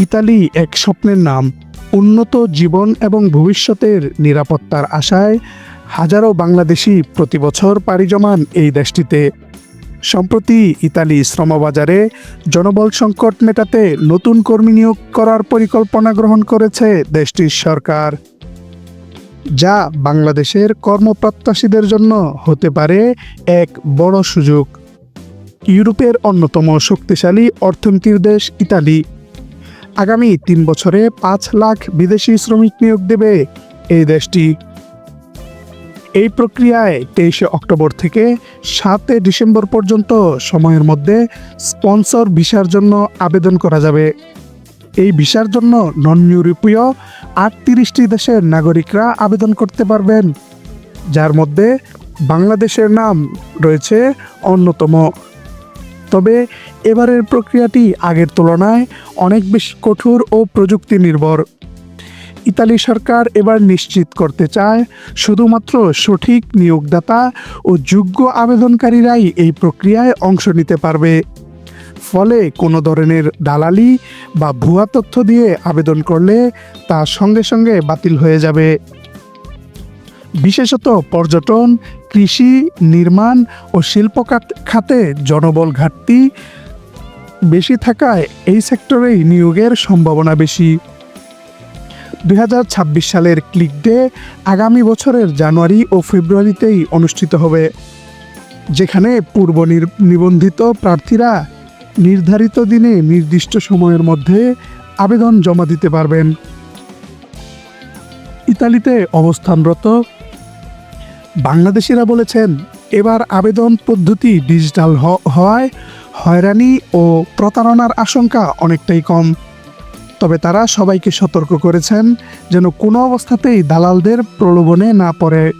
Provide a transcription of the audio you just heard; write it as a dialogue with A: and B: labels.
A: Italy এক স্বপ্নের নাম। উন্নত জীবন এবং ভবিষ্যতের নিরাপত্তার আশায় হাজারো বাংলাদেশি প্রতি বছর পাড়ি জমান এই দেশটিতে। সম্প্রতি ইতালি শ্রমবাজারে জনবল সংকট মেটাতে নতুন কর্মী নিয়োগ করার পরিকল্পনা গ্রহণ করেছে দেশটির সরকার। যা বাংলাদেশের কর্মপ্রত্যাশীদের জন্য হতে পারে এক বড় সুযোগ। ইউরোপের অন্যতম শক্তিশালী অর্থনীতির দেশ ইতালি। আগামী তিন বছরে পাঁচ লাখ বিদেশি শ্রমিক নিয়োগ দেবে এই দেশটি। এই প্রক্রিয়ায় তেইশে অক্টোবর থেকে সাতে ডিসেম্বর পর্যন্ত সময়ের মধ্যে স্পন্সর ভিসার জন্য আবেদন করা যাবে। এই ভিসার জন্য নন ইউরোপীয় আটত্রিশটি দেশের নাগরিকরা আবেদন করতে পারবেন, যার মধ্যে বাংলাদেশের নাম রয়েছে অন্যতম। তবে এবারের প্রক্রিয়াটি আগের তুলনায় অনেক বেশি কঠোর ও প্রযুক্তি নির্ভর ইতালি সরকার এবার নিশ্চিত করতে চায় শুধুমাত্র সঠিক নিয়োগদাতা ও যোগ্য আবেদনকারীরাই এই প্রক্রিয়ায় অংশ নিতে পারবে। ফলে কোনো ধরনের দালালি বা ভুয়া তথ্য দিয়ে আবেদন করলে তা সঙ্গে সঙ্গে বাতিল হয়ে যাবে। বিশেষত পর্যটন, কৃষি, নির্মাণ ও শিল্প খাতে জনবল ঘাটতি বেশি থাকায় এই সেক্টরেই নিয়োগের সম্ভাবনা বেশি। দুই হাজার ছাব্বিশ সালের ক্লিক ডে আগামী বছরের জানুয়ারি ও ফেব্রুয়ারিতেই অনুষ্ঠিত হবে, যেখানে পূর্ব নিবন্ধিত প্রার্থীরা নির্ধারিত দিনে নির্দিষ্ট সময়ের মধ্যে আবেদন জমা দিতে পারবেন। ইতালিতে অবস্থানরত বাংলাদেশিরা বলেছেন, এবার আবেদন পদ্ধতি ডিজিটাল হওয়ায় হয়রানি ও প্রতারণার আশঙ্কা অনেকটাই কম। তবে তারা সবাইকে সতর্ক করেছেন যেন কোনো অবস্থাতেই দালালদের প্রলোভনে না পড়ে।